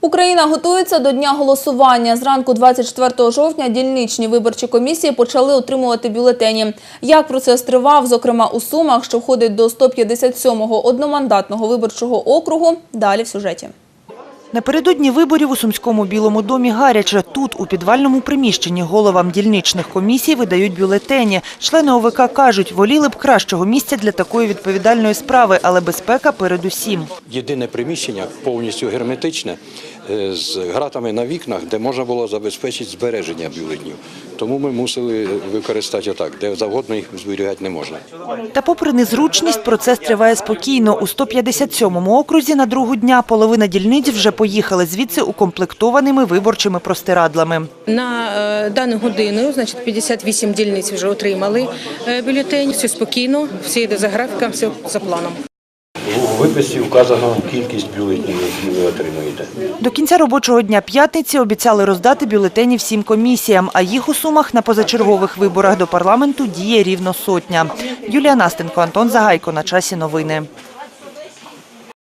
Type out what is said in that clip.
Україна готується до дня голосування. Зранку 24 жовтня дільничні виборчі комісії почали отримувати бюлетені. Як процес тривав, зокрема у Сумах, що входить до 157-го одномандатного виборчого округу, далі в сюжеті. Напередодні виборів у Сумському Білому домі гаряче. Тут, у підвальному приміщенні, головам дільничних комісій видають бюлетені. Члени ОВК кажуть, воліли б кращого місця для такої відповідальної справи, але безпека передусім. єдине приміщення повністю герметичне е, з гратами на вікнах, де можна було забезпечити збереження бюлетнів. Тому ми мусили використати отак, де завгодно їх зберігати не можна. Та попри незручність, процес триває спокійно. У 157-му окрузі на другу дня половина дільниць вже поїхали звідси укомплектованими виборчими простирадлами. На е, дану годину, значить, 58 дільниць вже отримали е, бюлетень. Все спокійно, все йде за графіком, все за планом. У виписі вказано кількість бюлетнів, які ви отримуєте. До кінця робочого дня п'ятниці обіцяли роздати бюлетені всім комісіям, а їх у Сумах на позачергових виборах до парламенту діє рівно сотня. Юлія Настенко, Антон Загайко. На часі новини.